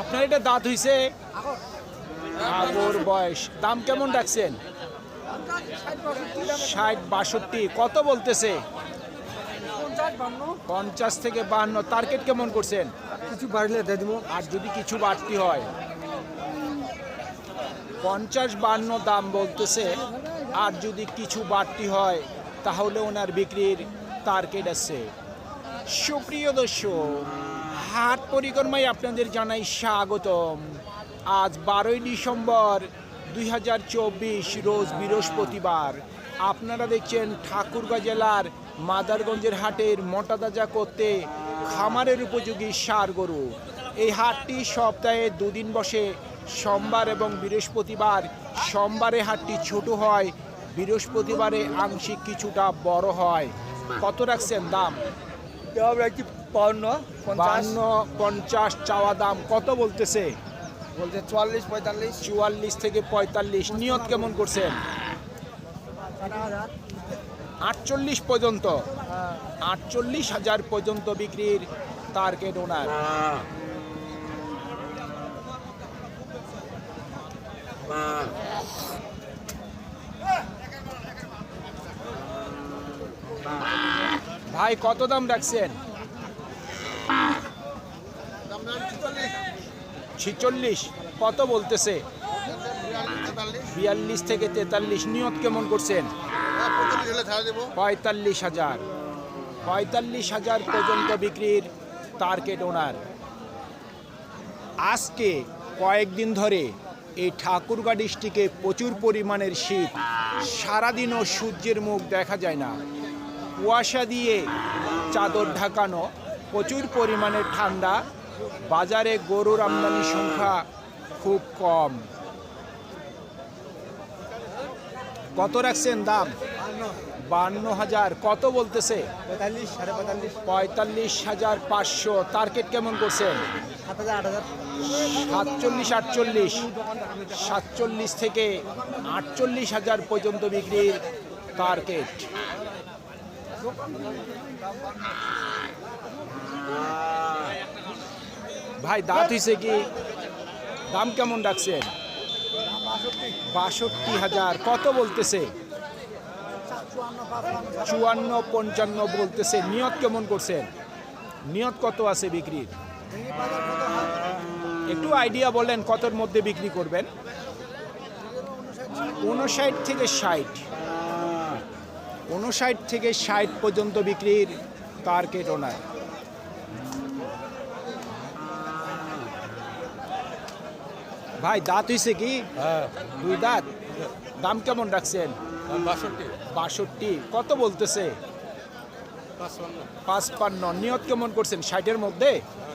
আপনার এটা দাঁত হইছে? আগর বয়স। দাম কেমন রাখছেন? ষাট বাষট্টি। কত বলতেছে? পঞ্চাশ থেকে বান্ন টার্গেট কেমন করছেন? কিছু বাড়লে দিয়ে আর যদি কিছু বাড়তি হয়? পঞ্চাশ বান্ন দাম বলতেছে। আর যদি কিছু বাড়তি হয় তাহলে ওনার বিক্রির টার্গেট আছে। সুপ্রিয় দর্শক, হাট পরিক্রমায় আপনাদের জানাই স্বাগতম। আজ বারোই ডিসেম্বর দুই হাজার চব্বিশ, রোজ বৃহস্পতিবার। আপনারা দেখছেন ঠাকুরগাঁ জেলার মাদারগঞ্জের হাটের মোটা তাজা করতে খামারের উপযোগী সার গরু। এই হাটটি সপ্তাহে দুদিন বসে, সোমবার এবং বৃহস্পতিবার। সোমবারে হাটটি ছোট হয়, বৃহস্পতিবারে আংশিক কিছুটা বড় হয়। কত রাখছেন দাম? বান্ন পঞ্চাশ। চাওয়া দাম কত বলতেছে? বলছে চুয়াল্লিশ পঁয়তাল্লিশ। চুয়াল্লিশ থেকে পঁয়তাল্লিশ। নিয়ত কেমন করছেন? আটচল্লিশ পর্যন্ত। আটচল্লিশ হাজার পর্যন্ত বিক্রির টার্গেট ওনার ভাই, কত দাম রাখছেন? ছিচল্লিশ। কত বলতেছে? বিয়াল্লিশ থেকে তেতাল্লিশ। নিয়ত কেমন করছেন? পঁয়তাল্লিশ হাজার। পঁয়তাল্লিশ হাজার পর্যন্ত বিক্রির টার্গেট ওনার আজকে কয়েকদিন ধরে এই ঠাকুরগাঁ ডিস্ট্রিক্টে প্রচুর পরিমাণের শীত। সারাদিনও সূর্যের মুখ দেখা যায় না। কুয়াশা দিয়ে চাদর ঢাকানো প্রচুর পরিমাণে ঠান্ডা বাজারে গরুর আমদানি সংখ্যা খুব কম। কত রাখছেন দাম? বান্ন হাজার। কত বলতেছে? পঁয়তাল্লিশ হাজার পাঁচশো। টার্গেট কেমন করছেন? সাতচল্লিশ আটচল্লিশ। সাতচল্লিশ থেকে আটচল্লিশ হাজার পর্যন্ত বিক্রির টার্গেট। ভাই, দাঁত হয়েছে কি? দাম কেমন রাখছেন? বাষট্টি হাজার। কত বলতেছে? চুয়ান্ন, পঞ্চান্ন বলতেছে। নিয়ত কেমন করছেন? নিয়ত কত আছে বিক্রির? একটু আইডিয়া বলেন, কতর মধ্যে বিক্রি করবেন? উনষাট থেকে ষাট। উনষাট থেকে ষাট পর্যন্ত বিক্রির টার্গেট ওনার ভাই দাঁত হইছে কি? হ্যাঁ। দুই দাঁত। দাম কেমন রাখছেন? বাষট্টি। বাষট্টি। কত বলতেছে? পাঁচপান্ন। নিয়ত কেমন করছেন? ষাটের মধ্যে?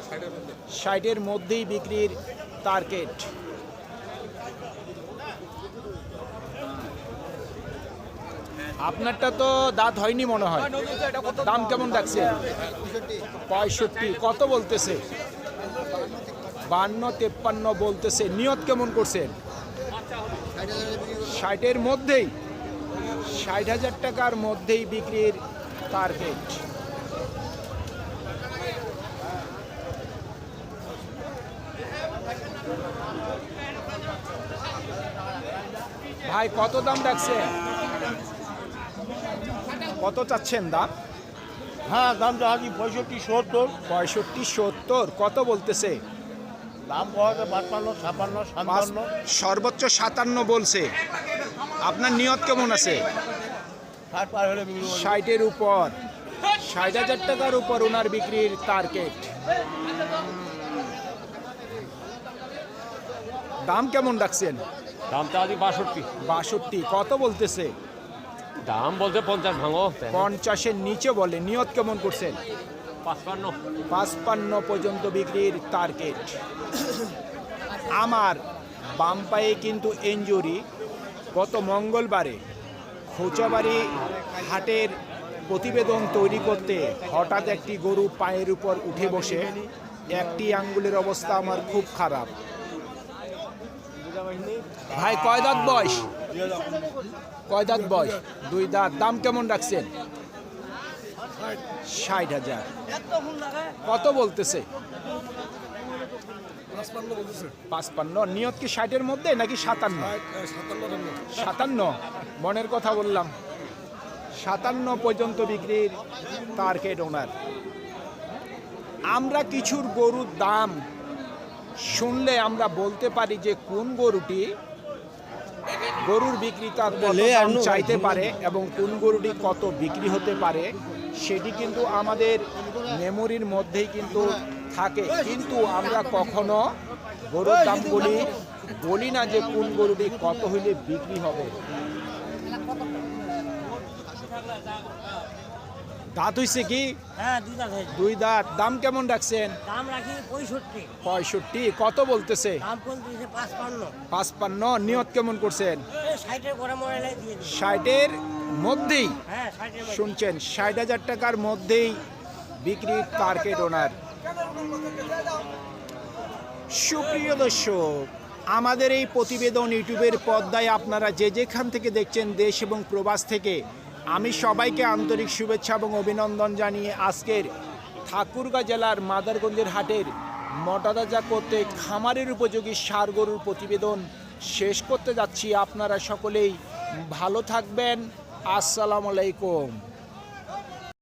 ষাটের মধ্যে। ষাটের মধ্যেই বিক্রির টার্গেট আপনারটা তো দাঁত হয়নি মনে হয়। দাম কেমন রাখছেন পঁয়ষট্টি, কত বলতেছে? বান্ন, তেপ্পান্ন বলতেছে। নিয়ত কেমন করছেন? ষাটের মধ্যেই, ষাট হাজার টাকার মধ্যেই বিক্রির টার্গেট ভাই, কত দাম রাখছেন? কত চাচ্ছেন দাম? হ্যাঁ দাম জাহাজি পঁয়ষট্টি সত্তর। পঁয়ষট্টি সত্তর কত বলতেছে? দাম পাওয়া যায় বান্ন ছাপান্ন সাতান্ন। সর্বোচ্চ সাতান্ন বলছে। আপনার নিয়ত কেমন আছে? ষাট পার হলে ষাটের উপর। ষাট হাজার টাকার উপর ওনার বিক্রির টার্গেট দাম কেমন রাখছেন? দাম চাওয়া বাষট্টি। বাষট্টি কত বলতেছে? দাম বলতে পঞ্চাশ ভাঙো। পঞ্চাশের নিচে বলে নিয়ত কেমন করছেন? পাঁচপান্ন। পাঁচপান্ন পর্যন্ত বিক্রির টার্গেট আমার বাম পায়ে কিন্তু ইঞ্জুরি গত মঙ্গলবারে খোঁচাবাড়ি হাটের প্রতিবেদন তৈরি করতে হঠাৎ একটি গরু পায়ের উপর উঠে বসে একটি আঙ্গুলের অবস্থা আমার খুব খারাপ। ভাই, কয় দাঁত বয়স? কয় দাঁত বয়স? দুই দাঁত। দাম কেমন রাখছেন? ষাট হাজার। কত বলতেছে? পাঁচপান্ন নিয়ত কি ষাটের মধ্যে নাকি সাতান্ন? সাতান্ন। মনের কথা বললাম। সাতান্ন পর্যন্ত বিক্রির টার্গেট ওনার আমরা কিছুর গরুর দাম শুনলে আমরা বলতে পারি যে কোন গরুটি গরুর বিক্রেতা কত দাম চাইতে পারে এবং কোন গরুটি কত বিক্রি হতে পারে সেটি কিন্তু আমাদের মেমোরির মধ্যেই কিন্তু থাকে। কিন্তু আমরা কখনো গরুর দামগুলি বলি না যে কোন গরুটি কত হইলে বিক্রি হবে। দাঁত হইছে কি? হ্যাঁ দুই দাঁত হয়েছে। দুই দাঁত। দাম কেমন রাখছেন? দাম রাখি পঁয়ষট্টি। পঁয়ষট্টি কত বলতেছে? দাম কোন দিয়েছে পাঁচপান্ন। পাঁচপান্ন নিয়ত কেমন করছেন? ষাটের মধ্যেই? হ্যাঁ ষাটের মধ্যে। শুনছেন ষাট হাজার টাকার মধ্যেই বিক্রির টার্গেট ওনার। সুপ্রিয় দর্শক আমাদের এই প্রতিবেদন ইউটিউবের পর্দায় আপনারা যে যেখান থেকে দেখছেন দেশ এবং প্রবাস থেকে আমি সবাইকে আন্তরিক শুভেচ্ছা এবং অভিনন্দন জানিয়ে আজকের ঠাকুরগাঁ জেলার মাদারগঞ্জের হাটের মটাদাজা করতে খামারের উপযোগী সার গরুর প্রতিবেদন শেষ করতে যাচ্ছি। আপনারা সকলেই ভালো থাকবেন। আসসালামু আলাইকুম।